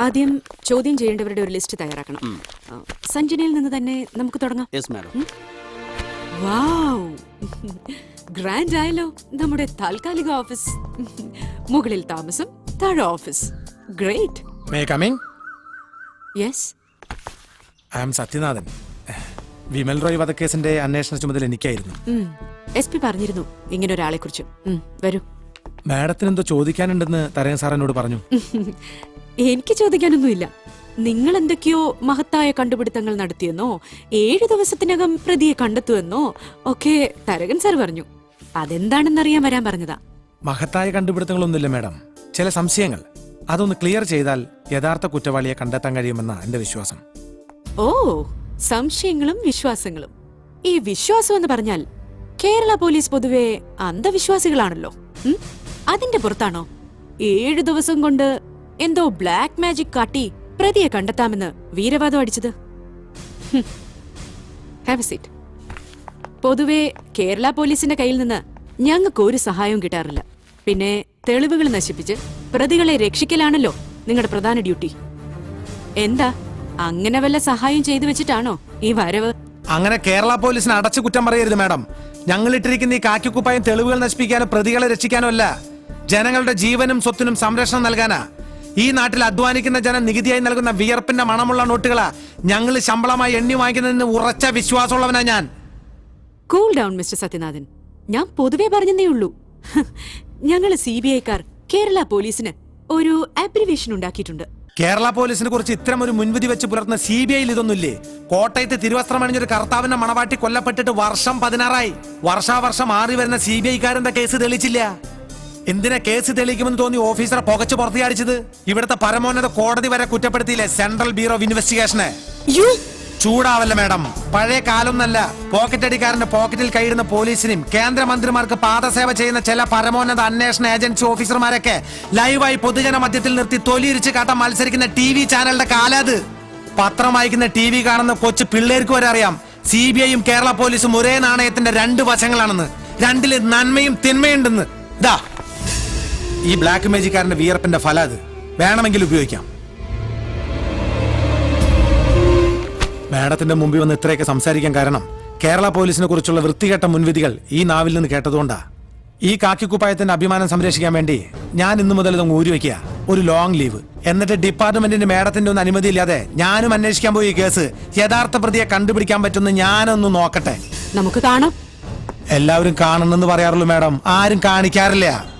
ആദ്യം ചോദ്യം ചെയ്യേണ്ടവരുടെ ഒരു ലിസ്റ്റ് തയ്യാറാക്കണം. സഞ്ജനയിൽ നിന്ന് തന്നെ നമുക്ക് തുടങ്ങാം. യെസ് മാഡം വാവ്. ഗ്രാൻഡ് ആയല്ലോ. നമ്മുടെ താൽക്കാലിക ഓഫീസ്. മുകളിൽ താമസം താഴെ office. Great may coming yes I am Sathyanathan Vimal Roy വധക്കേസിന്റെ അന്വേഷണ ചുമതല എനിക്കായിരുന്നു. എസ് പി പറഞ്ഞിരുന്നു ഇങ്ങനെ ഒരാളെ കുറിച്ച് വരൂ. മാഡത്തിന് എന്തോ ചോദിക്കാനുണ്ടെന്ന് തരയൻ സാർ എന്നോട് പറഞ്ഞു. എനിക്ക് ചോദിക്കാനൊന്നുമില്ല. നിങ്ങൾ എന്തൊക്കെയോ മഹത്തായ കണ്ടുപിടുത്തങ്ങൾ നടത്തിയെന്നോ ഏഴു ദിവസത്തിനകം പ്രതിയെ കണ്ടെത്തുമെന്നോ ഒക്കെ തരകൻ സാർ പറഞ്ഞു. അതെന്താണെന്നറിയാൻ വരാൻ പറഞ്ഞതാ. മഹത്തായ കണ്ടുപിടുത്തങ്ങളൊന്നുമില്ല മേഡം. ചില സംശയങ്ങൾ. അതൊന്ന് ക്ലിയർ ചെയ്താൽ യഥാർത്ഥ കുറ്റവാളിയെ കണ്ടെത്താൻ കഴിയുമെന്ന എന്റെ വിശ്വാസം. ഓ സംശയങ്ങളും വിശ്വാസങ്ങളും. ഈ വിശ്വാസം എന്ന് പറഞ്ഞാൽ കേരള പോലീസ് പൊതുവെ അന്ധവിശ്വാസികളാണല്ലോ. അതിന്റെ പുറത്താണോ? ഏഴു ദിവസം കൊണ്ട് എന്തോ ബ്ലാക്ക് മാജിക് കാട്ടി പ്രതിയെ കണ്ടെത്താമെന്ന് വീരവാദം അടിച്ചത്. പൊതുവെ കേരള പോലീസിന്റെ കയ്യിൽ നിന്ന് ഞങ്ങൾക്ക് ഒരു സഹായവും കിട്ടാറില്ല. പിന്നെ തെളിവുകൾ നശിപ്പിച്ച് പ്രതികളെ രക്ഷിക്കലാണല്ലോ നിങ്ങളുടെ പ്രധാന ഡ്യൂട്ടി. എന്താ? അങ്ങനെ വല്ല സഹായം ചെയ്തു വെച്ചിട്ടാണോ ഈ വരവ്? അങ്ങനെ കേരള പോലീസിനെ അടച്ചു കുറ്റം പറയരുത് മാഡം. ഞങ്ങൾ ഇട്ടിരിക്കുന്ന ഈ കാക്കിക്കുപ്പായം തെളിവുകൾ നശിപ്പിക്കാനോ പ്രതികളെ രക്ഷിക്കാനോ അല്ല. ജനങ്ങളുടെ ജീവനും സ്വത്തിനും സംരക്ഷണം നൽകാനാ. ഈ നാട്ടിൽ അധ്വാനിക്കുന്ന ജനം നികുതിയായി നൽകുന്ന വിയർപ്പിന്റെ മണമുള്ള നോട്ടുകളാ. ഞങ്ങൾ ശമ്പളമായി എണ്ണി വാങ്ങിക്കുന്നതിന് ഉറച്ച വിശ്വാസമുള്ളവനാ ഞാൻ. Cool down mister Sathyanathan. ഞാൻ പൊതുവെ പറഞ്ഞതേ ഉള്ളൂ. ഞങ്ങൾ സി ബി ഐക്കാർ കേരള പോലീസിന് ഒരു അബ്രിവേഷൻ ഉണ്ടാക്കിയിട്ടുണ്ട്. കേരള പോലീസിനെ കുറിച്ച് ഇത്തരം ഒരു മുൻവിധി വെച്ച് പുലർത്തുന്ന സി ബി ഐയിൽ ഇതൊന്നുമില്ലേ? കോട്ടയത്ത് തിരുവസ്ത്രം അണിഞ്ഞൊരു കർത്താവിന്റെ മണവാട്ടി കൊല്ലപ്പെട്ടിട്ട് വർഷം പതിനാറായി. വർഷാവർഷം മാറി വരുന്ന സി ബി ഐക്കാരെന്താ കേസ് തെളിച്ചില്ല എന്തിനാ കേസ് തെളിയിക്കുമെന്ന് തോന്നി ഓഫീസറെ പുകച്ച് പുറത്തിയാടിച്ചത് ഇവിടുത്തെ പരമോന്നത കോടതി വരെ കുറ്റപ്പെടുത്തിയില്ലേ സെൻട്രൽ ബ്യൂറോ ഓഫ് ഇൻവെസ്റ്റിഗേഷനെ ചൂടാവല്ല മാഡം. പഴയ കാലൊന്നല്ല. പോക്കറ്റ് അടിക്കാരന്റെ പോക്കറ്റിൽ കൈയിടുന്ന പോലീസിനും കേന്ദ്രമന്ത്രിമാർക്ക് പാദസേവ ചെയ്യുന്ന ചില പരമോന്നത അന്വേഷണ ഏജൻസി ഓഫീസർമാരൊക്കെ ലൈവായി പൊതുജന മധ്യത്തിൽ നിർത്തി തൊലിയിരിച്ച് കാട്ടാൻ മത്സരിക്കുന്ന ടി വി ചാനലിന്റെ കാലാത്. പത്രം വായിക്കുന്ന ടി വി കാണുന്ന കൊച്ചു പിള്ളേർക്ക് വരെ അറിയാം. സി ബി ഐയും കേരള പോലീസും ഒരേ നാണയത്തിന്റെ രണ്ട് വശങ്ങളാണെന്ന്. രണ്ടിൽ നന്മയും തിന്മയുണ്ടെന്ന്. ദാ ഈ ബ്ലാക്ക് മേജിക്കാരന്റെ വിയർപ്പിന്റെ ഫല അത്. വേണമെങ്കിൽ ഉപയോഗിക്കാം. മാഡത്തിന്റെ മുമ്പിൽ വന്ന് ഇത്രയൊക്കെ സംസാരിക്കാൻ കാരണം കേരള പോലീസിനെ കുറിച്ചുള്ള വൃത്തികെട്ട മുൻവിധികൾ ഈ നാവിൽ നിന്ന് കേട്ടതുകൊണ്ടാ. ഈ കാക്കിക്കുപ്പായത്തിന്റെ അഭിമാനം സംരക്ഷിക്കാൻ വേണ്ടി ഞാൻ ഇന്നു മുതൽ ഇതങ്ങ് ഊരി വയ്ക്കുക. ഒരു ലോങ് ലീവ് എന്നിട്ട് ഡിപ്പാർട്ട്മെന്റിന്റെ മേഡത്തിന്റെ ഒന്നും അനുമതി ഇല്ലാതെ ഞാനും അന്വേഷിക്കാൻ പോയി ഈ കേസ്. യഥാർത്ഥ പ്രതിയെ കണ്ടുപിടിക്കാൻ പറ്റുന്ന ഞാനൊന്ന് നോക്കട്ടെ. നമുക്ക് കാണാം. എല്ലാവരും കാണണമെന്ന് പറയാറുള്ളൂ മാഡം. ആരും കാണിക്കാറില്ല.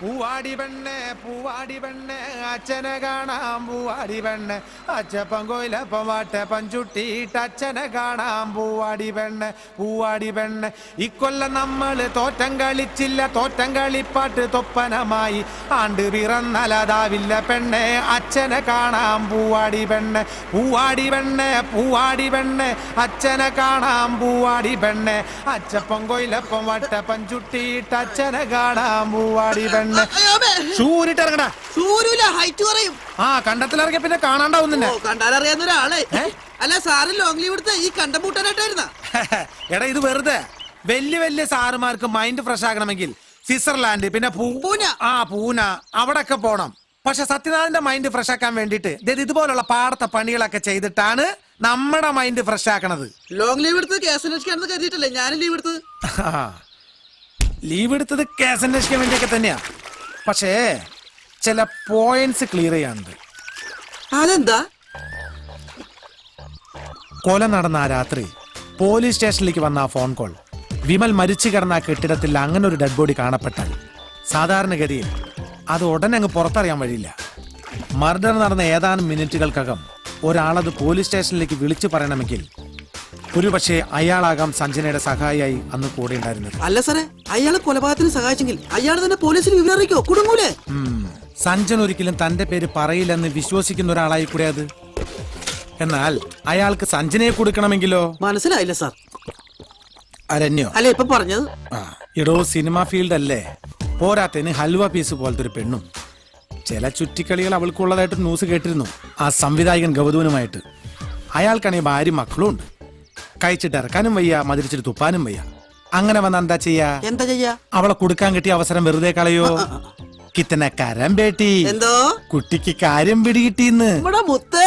പൂവാടി പെണ്ണെ പൂവാടി പെണ്ണെ അച്ഛനെ കാണാം. പൂവാടി പെണ്ണെ അച്ചപ്പം കോയിലപ്പം വാട്ടെ പഞ്ചുട്ടിയിട്ട് അച്ഛനെ കാണാം. പൂവാടി പെണ്ണെ പൂവാടി പെണ്ണെ ഇക്കൊല്ലം നമ്മൾ തോറ്റം കളിച്ചില്ല. തോറ്റം കളിപ്പാട്ട് തൊപ്പനമായി ആണ്ട് പിറന്നലതാവില്ല പെണ്ണെ അച്ഛനെ കാണാം. പൂവാടി പെണ്ണെ പൂവാടി പെണ്ണെ പൂവാടി പെണ്ണെ അച്ഛനെ കാണാം. പൂവാടി പെണ്ണെ അച്ചപ്പം കോയിലപ്പം വട്ട പഞ്ചുട്ടിയിട്ട് അച്ഛനെ കാണാം. പൂവാടി പെണ്ണെ. ഷൂരിട്ട് ഇറങ്ങടാ സൂര്യൂല ഹൈറ്റ് കുറയും. ആ കണ്ടത്തിലിറങ്ങിയ പിന്നെ കാണാണ്ടാവും നിന്നെ. കണ്ടാലറിയാവുന്ന ഒരാളെ. അല്ല സാറ് ലോങ് ലീവ് എടുത്ത് ഈ കണ്ടം പൂട്ടാനായിട്ടായിരുന്ന? എടാ ഇത് വെറുതെ. വലിയ വലിയ സാറുമാർക്ക് മൈൻഡ് ഫ്രഷ് ആകണമെങ്കിൽ സ്വിറ്റ്സർലാൻഡ് പിന്നെ പൂന. ആ പൂന. അവിടൊക്കെ പോണം. പക്ഷെ സത്യനാഥന്റെ മൈൻഡ് ഫ്രഷ് ആക്കാൻ വേണ്ടിട്ട് ദേ ഇതുപോലുള്ള പാടത്തെ പണികളൊക്കെ ചെയ്തിട്ടാണ് നമ്മുടെ മൈൻഡ് ഫ്രഷ് ആക്കണത്. ലോങ് ലീവ് എടുത്ത് കേസ് അന്വേഷിക്കാണെന്ന് കരുതിയിട്ടല്ലേ ഞാൻ ലീവ് എടുത്തത്? ലീവ് എടുത്തത് കേസ് അന്വേഷിക്കാൻ വേണ്ടിയൊക്കെ തന്നെയാ. പക്ഷേ ചില പോയിന്റ്സ് ക്ലിയർ ചെയ്യാനുണ്ട്. അതെന്താ? കൊല നടന്ന ആ രാത്രി പോലീസ് സ്റ്റേഷനിലേക്ക് വന്ന ആ ഫോൺ കോൾ വിമൽ മരിച്ചു കിടന്ന ആ കെട്ടിടത്തിൽ അങ്ങനെ ഒരു ഡെഡ് ബോഡി കാണപ്പെട്ടാൽ സാധാരണഗതിയിൽ അത് ഉടനെ അങ്ങ് പുറത്തറിയാൻ വഴിയില്ല. മർഡർ നടന്ന ഏതാനും മിനിറ്റുകൾക്കകം ഒരാളത് പോലീസ് സ്റ്റേഷനിലേക്ക് വിളിച്ചു പറയണമെങ്കിൽ ഒരുപക്ഷെ അയാളാകാം സഞ്ജനയുടെ സഹായിയായി അന്ന് കൂടെ ഉണ്ടായിരുന്നത്. അല്ല സാറേ അയാളെ കൊലപാതകത്തിന് സഹായിച്ചെങ്കിൽ അയാൾ തന്നെ പോലീസിന് വിവരം അറിയിക്കോ? കുടുങ്ങൂലേ? സഞ്ജൻ ഒരിക്കലും തന്റെ പേര് പറയില്ലെന്ന് വിശ്വസിക്കുന്ന ഒരാളായി കൂടെ അത്. എന്നാൽ അയാൾക്ക് സഞ്ജനയെ കൊടുക്കണമെങ്കിലോ? മനസ്സിലായില്ല സാർ. അരണ്യോ അല്ല ഇപ്പൊ പറഞ്ഞത്? ആ, എടോ സിനിമ ഫീൽഡ് അല്ലേ പോരാത്തതിന് ഹൽവ പീസ് പോലത്തെ ഒരു പെണ്ണും. ചില ചുറ്റിക്കളികൾ അവൾക്കുള്ളതായിട്ട് ന്യൂസ് കേട്ടിരുന്നു ആ സംവിധായകൻ ഗൗതവനുമായിട്ട് അയാൾക്കാണെങ്കിൽ ഭാര്യ മക്കളും ഉണ്ട് കഴിച്ചിട്ട് ഇറക്കാനും വയ്യ മതിരിച്ചിട്ട് തുപ്പാനും വയ്യ. അങ്ങനെ വന്ന എന്താ ചെയ്യാ? എന്താ ചെയ്യാ? അവളെ കൊടുക്കാൻ കിട്ടിയ അവസരം വെറുതെ കളയോ? കിത്തന കരം ബേട്ടി എന്തോ? കുട്ടിക്ക് കാര്യം പിടികിട്ടിന്ന്. മുത്തേ.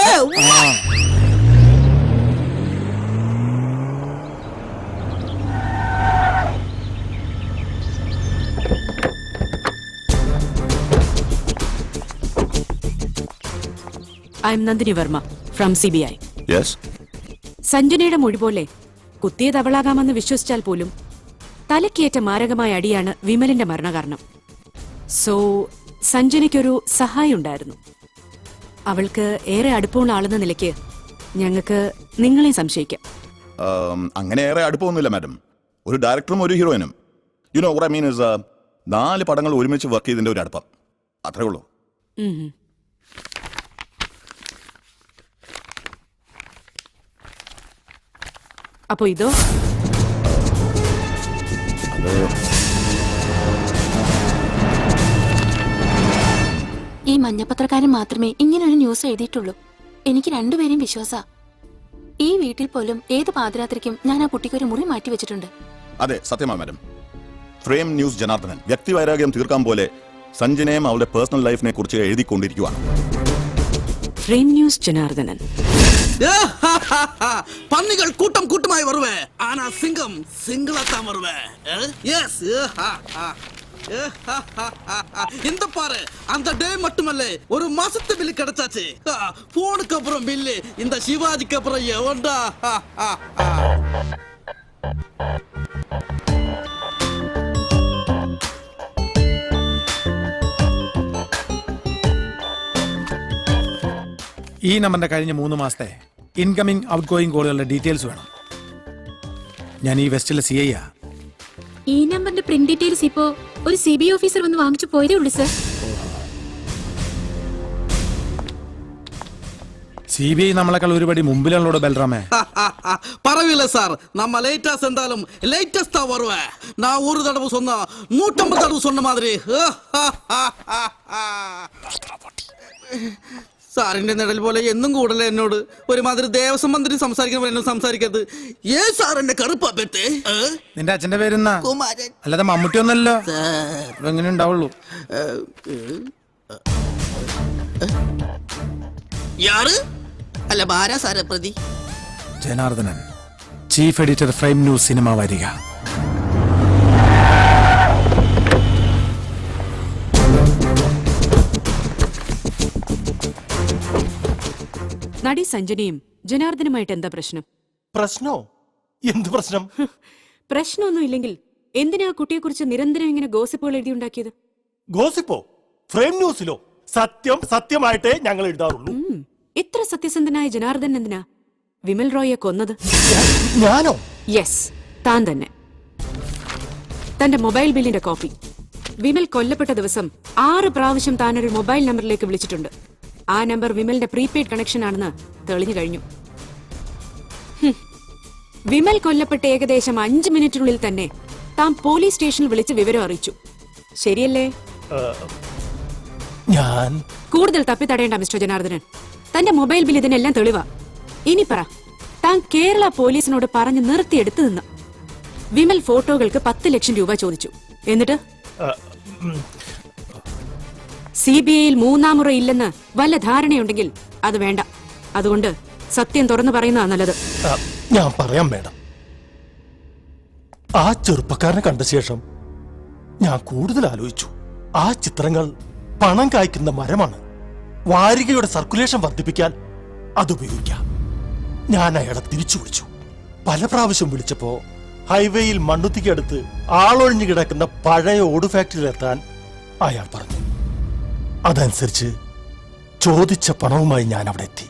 I'm Nandini Varma from C B I yes സഞ്ജനയുടെ മൊഴി പോലെ കുത്തിയത് അവളാകാമെന്ന് വിശ്വസിച്ചാൽ പോലും തലക്കേറ്റ മാരകമായ അടിയാണ് വിമലിന്റെ മരണകാരണം. സോ സഞ്ജനയ്ക്കൊരു സഹായം ഉണ്ടായിരുന്നു അവൾക്ക് ഏറെ അടുപ്പമുള്ള ആളെന്ന നിലയ്ക്ക് ഞങ്ങൾക്ക് നിങ്ങളെ സംശയിക്കാം. അങ്ങനെ ഏറെ അടുപ്പമൊന്നുമില്ല മാഡം. ഒരു ഡയറക്ടറും ഒരു ഹീറോയിനും. You know I mean is നാല് പടങ്ങൾ ഒരുമിച്ച് വർക്ക് ചെയ്തതിന്റെ ഒരു അടുപ്പം. അത്രേ ഉള്ളൂ ഉം ഉം. അപ്പോ ഇതോ ഈ മഞ്ഞപ്പത്രക്കാരൻ മാത്രമേ ഇങ്ങനെ ഒരു ന്യൂസ് എഴുതിയിട്ടുള്ളൂ. എനിക്ക് രണ്ടുപേരെയും വിശ്വാസ. ഈ വീട്ടിൽ പോലും ഏത് പാതിരാത്രിക്കും ഞാൻ ആ കുട്ടിക്ക് ഒരു മുറി മാറ്റി വെച്ചിട്ടുണ്ട്. അതെ സത്യമാണ് മാഡം. ഫ്രെയിം ന്യൂസ് ജനാർദ്ദനൻ വ്യക്തിവൈരാഗ്യം തീർക്കാൻ പോലെ സഞ്ജനയും അവളുടെ പേഴ്സണൽ ലൈഫിനെ കുറിച്ച് എഴുതിക്കൊണ്ടിരിക്കുവാണ്. Frame news Janardhanan. പന്നികൾ കൂട്ടം കൂട്ടമായി வருவே ஆனா சிங்கம் சிங்களத்தான் வருவே எஸ் இந்த பாரு அந்த டே மட்டுமல்ல ஒரு மாசத்து பில்லு கிடைச்சாச்சு போனுக்கு அப்புறம் பில்லு இந்த சிவாஜிக்கு அப்புறம் எவன்டா ഈ നമ്പറിന്റെ കഴിഞ്ഞ മൂന്ന് മാസത്തെ ഇൻകമിംഗ് ഔട്ട് ഗോയിങ് കോളുകളുടെ ഡീറ്റെയിൽസ് വേണം ഞാൻ ഈ വെസ്റ്റിലെ സി ഐ ആ ഈ നമ്പറിന്റെ പ്രിന്റ് ഡീറ്റെയിൽസ് ഇപ്പോ ഒരു സി ബി ഓഫീസർ വന്ന് വാങ്ങിച്ചു പോയതേ ഉള്ളൂ സർ സി ബി ഐ നമ്മളെക്കാൾ ഒരുപടി മുമ്പിലാണല്ലോ ബൽറാമേ பரவாயில்ல சார் நம்ம லேட்டா சென்றாலும் லேட்டஸ்டா வருவேன் நான் ஒரு தடவை சொன்னா நூற்றம்பது தடவை சொன்ன மாதிரி സാറിന്റെ നിഴൽ പോലെ എന്നും കൂടല എന്നോട്? ഒരുമാതിരി ദേവസ്വം മന്ത്രി സംസാരിക്കുന്ന പോലെ എന്നോട് സംസാരിക്കരുത്. ഏ സാറിന്റെ കറുപ്പത്തെ നിന്റെ അച്ഛന്റെ പേരെന്നാ? കുമാരൻ. അല്ലാതെ മമ്മൂട്ടി ഒന്നല്ലോ എങ്ങനെ ഉണ്ടാവുള്ളൂ? യാറ് അല്ല ബാരാ പ്രതി? Janardhanan chief editor frame news cinema വരിക. നടി സഞ്ജനയും ജനാർദ്ദനുമായിട്ട് എന്താ പ്രശ്നം? പ്രശ്നോ? എന്ത് പ്രശ്നം? പ്രശ്നമൊന്നും ഇല്ലെങ്കിൽ എന്തിനാ കുട്ടിയെ കുറിച്ച് നിരന്തരം ഇങ്ങനെ ഗോസിപ്പുകൾ എഴുതിയുണ്ടാക്കിയത്? ഗോസിപ്പോ? ഫ്രെയിം ന്യൂസിലോ? സത്യം സത്യമായിട്ടേ ഞങ്ങൾ എഴുതാറുള്ളൂ. ഉം. ഇത്ര സത്യസന്ധനായ ജനാർദ്ദൻ എന്തിനാ വിമൽ റോയെ കൊന്നത്? ഞാനോ? യെസ് താൻ തന്നെ. തന്റെ മൊബൈൽ ബില്ലിന്റെ കോപ്പി. വിമൽ കൊല്ലപ്പെട്ട ദിവസം ആറ് പ്രാവശ്യം താനൊരു മൊബൈൽ നമ്പറിലേക്ക് വിളിച്ചിട്ടുണ്ട്. ആ നമ്പർ വിമലിന്റെ പ്രീപെയ്ഡ് കണക്ഷൻ ആണെന്ന് തെളിഞ്ഞു കഴിഞ്ഞു. വിമൽ കൊല്ലപ്പെട്ട ഏകദേശം അഞ്ച് മിനിറ്റിനുള്ളിൽ തന്നെ താൻ പോലീസ് സ്റ്റേഷനിൽ വിളിച്ച് വിവരം അറിയിച്ചു. ശരിയല്ലേ? ഞാൻ കൂടുതൽ തപ്പി തടയേണ്ട മിസ്റ്റർ ജനാർദ്ദനൻ. തന്റെ മൊബൈൽ ബിൽ ഇതിനെല്ലാം തെളിവാ. ഇനി പറ താൻ കേരള പോലീസിനോട് പറഞ്ഞ് നിർത്തിയെടുത്തു നിന്ന് വിമൽ ഫോട്ടോകൾക്ക് പത്ത് ലക്ഷം രൂപ ചോദിച്ചു. എന്നിട്ട്? സി ബി ഐയിൽ മൂന്നാം മുറ ഇല്ലെന്ന് വല്ല ധാരണയുണ്ടെങ്കിൽ അത് വേണ്ട. അതുകൊണ്ട് സത്യം തുറന്നു പറയുന്നതാ നല്ലത്. ഞാൻ പറയാം മേഡം. ആ ചെറുപ്പക്കാരനെ കണ്ട ശേഷം ഞാൻ കൂടുതൽ ആലോചിച്ചു. ആ ചിത്രങ്ങൾ പണം കായ്ക്കുന്ന മരമാണ്. വാരികയുടെ സർക്കുലേഷൻ വർദ്ധിപ്പിക്കാൻ അത് ഉപയോഗിക്കാം. ഞാൻ അയാളെ തിരിച്ചു വിളിച്ചു. പല പ്രാവശ്യം വിളിച്ചപ്പോ ഹൈവേയിൽ മണ്ണുത്തിക്കടുത്ത് ആളൊഴിഞ്ഞു കിടക്കുന്ന പഴയ ഓട് ഫാക്ടറിയിലെത്താൻ അയാൾ പറഞ്ഞു. അതനുസരിച്ച് ചോദിച്ച പണവുമായി ഞാൻ അവിടെ എത്തി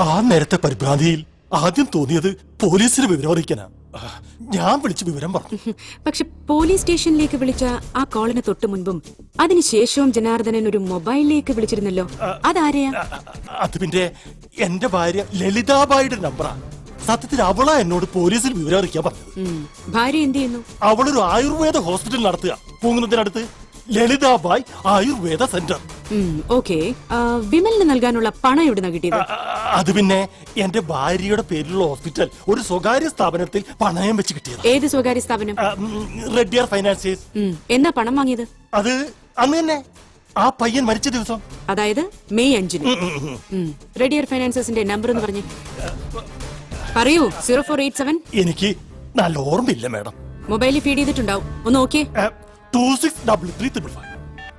ആ നേരത്തെ പരിഭ്രാന്തിയിൽ ആദ്യം തോന്നിയത് പോലീസിന് വിവരം അറിയിക്കാനാ. ഞാൻ വിളിച്ച് വിവരം പറഞ്ഞു. പക്ഷെ പോലീസ് സ്റ്റേഷനിലേക്ക് വിളിച്ച ആ കോളിന് തൊട്ടു മുൻപും അതിനുശേഷവും ജനാർദ്ദനൻ ഒരു മൊബൈലിലേക്ക് വിളിച്ചിരുന്നല്ലോ. അതാരെയാ? അത് പിന്നെ എന്റെ ഭാര്യ ലളിതാബായിയുടെ നമ്പറാ. സത്യത്തിൽ അവളാ എന്നോട് പോലീസിൽ വിവരം അറിയിക്കാൻ പറഞ്ഞത്. ഭാര്യ എന്ത് ചെയ്യുന്നു? അവളൊരു ആയുർവേദ ഹോസ്പിറ്റൽ നടത്തുക. പൂങ്ങുന്നതിനടുത്ത് ലളിതാബായ് ആയുർവേദ സെന്റർ. ഓക്കെ. വിമലിന് നൽകാനുള്ള പണം എവിടുന്ന കിട്ടിയത്? അത് പിന്നെ എന്റെ ഭാര്യയുടെ പേരിലുള്ള ഹോസ്പിറ്റൽ ഒരു സ്വകാര്യ സ്ഥാപനത്തിൽ പണയം വെച്ച് കിട്ടിയത്. ഏത് സ്വകാര്യ സ്ഥാപനം? റെഡിയർ ഫൈനാൻസിയേഴ്സ് ഉം. എന്നാ പണം വാങ്ങിയത്? അത് അന്ന് തന്നെ ആ പയ്യൻ മരിച്ച ദിവസം. അതായത് മെയ് അഞ്ചിന്. റെഡിയർ ഫൈനാൻസസിന്റെ നമ്പർ എന്ന് പറഞ്ഞേ. പറയൂ സീറോ ഫോർ എയ്റ്റ് സെവൻ. എനിക്ക് നല്ല ഓർമ്മയില്ല മാഡം. മൊബൈലിൽ ഫീഡ് ചെയ്തിട്ടുണ്ടാവും. ഒന്ന് നോക്കിയേ. Two six double three triple five.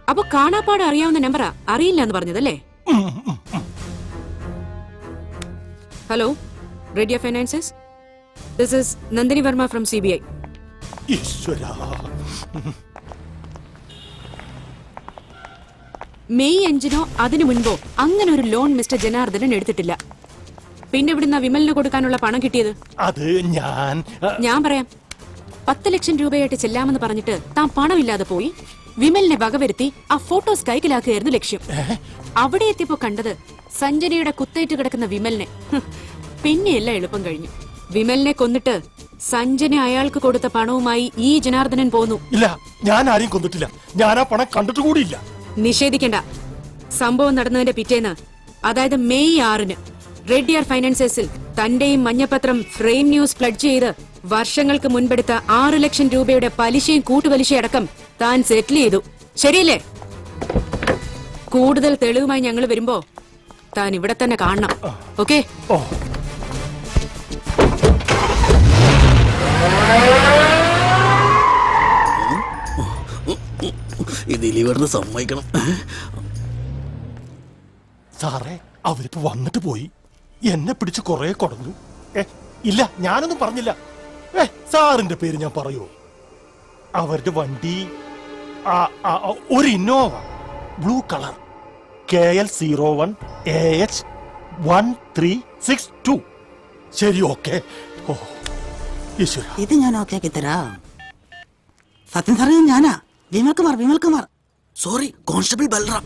അപ്പൊ കാണാപ്പാട് അറിയാവുന്ന നമ്പറാ? അറിയില്ല എന്ന് പറഞ്ഞതല്ലേ? Hello radio finances? This is Nandini Varma from C B I May അഞ്ചിനോ അതിനു മുൻപോ അങ്ങനെ ഒരു ലോൺ മിസ്റ്റർ ജനാർദ്ദനൻ എടുത്തിട്ടില്ല. പിന്നെ ഇവിടുന്ന് വിമലിന് കൊടുക്കാനുള്ള പണം കിട്ടിയത്? അത് ഞാൻ ഞാൻ പറയാം. പത്ത് ലക്ഷം രൂപയായിട്ട് ചെല്ലാമെന്ന് പറഞ്ഞിട്ട് താൻ പണമില്ലാതെ പോയി? വിമലിനെ വകവരുത്തി ആ ഫോട്ടോസ് കൈക്കലാക്കുകയായിരുന്നു ലക്ഷ്യം. അവിടെ എത്തിയപ്പോ കണ്ടത് സഞ്ജനയുടെ കുത്തേറ്റ് കിടക്കുന്ന വിമലിനെ. പിന്നെയല്ല എളുപ്പം കഴിഞ്ഞു. വിമലിനെ കൊന്നിട്ട് സഞ്ജന അയാൾക്ക് കൊടുത്ത പണവുമായി ഈ ജനാർദ്ദനൻ പോന്നു. ഇല്ല ഞാൻ ആരെയും കൊന്നിട്ടില്ല. ഞാൻ ആ പണം കണ്ടിട്ട് കൂടിയില്ല. നിഷേധിക്കണ്ട. സംഭവം നടന്നതിന്റെ പിറ്റേന്ന് അതായത് മെയ് ആറിന് റെഡ്ഡിയാർ ഫൈനാൻസേഴ്സിൽ തന്റെയും മഞ്ഞപത്രം ഫ്രെയിം ന്യൂസ് പ്ലഡ് ചെയ്ത് വർഷങ്ങൾക്ക് മുൻപെടുത്ത ആറു ലക്ഷം രൂപയുടെ പലിശയും കൂട്ടുപലിശയും കൂട്ടുപലിശയടക്കം താൻ സെറ്റിൽ ചെയ്തു. ശരിയല്ലേ? കൂടുതൽ തെളിവുമായി ഞങ്ങൾ വരുമ്പോ താൻ ഇവിടെ തന്നെ കാണണം. ഓക്കെ? ഓ. ഇത് ഇലിവറിന് സമ്മതിക്കണം. സാറേ അവരിപ്പോ വന്നിട്ട് പോയി. എന്നെ പിടിച്ച് കുറെ കൊടഞ്ഞു. ഏ ഇല്ല ഞാനൊന്നും പറഞ്ഞില്ല. ഏ സാറിന്റെ പേര് ഞാൻ പറയൂ? അവരുടെ വണ്ടി ഒരു Innova. Blue colour K L zero one A H one three six two ശരി ഓക്കെ ഇത് ഞാൻ ഓക്കെ ആക്കി തരാം. സത്യം സാറേ ഞാനാ. Vimal Kumar Vimal Kumar sorry constable Balram